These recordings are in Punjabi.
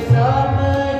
summer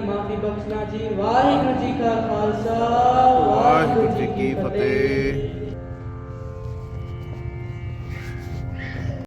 ਦੀ ਮਾਫੀ ਬਖਸ਼ਣਾ ਜੀ। ਵਾਹਿਗੁਰੂ ਜੀ ਕਾ ਖਾਲਸਾ ਵਾਹਿਗੁਰੂ ਜੀ ਕੀ ਫਤਿਹ।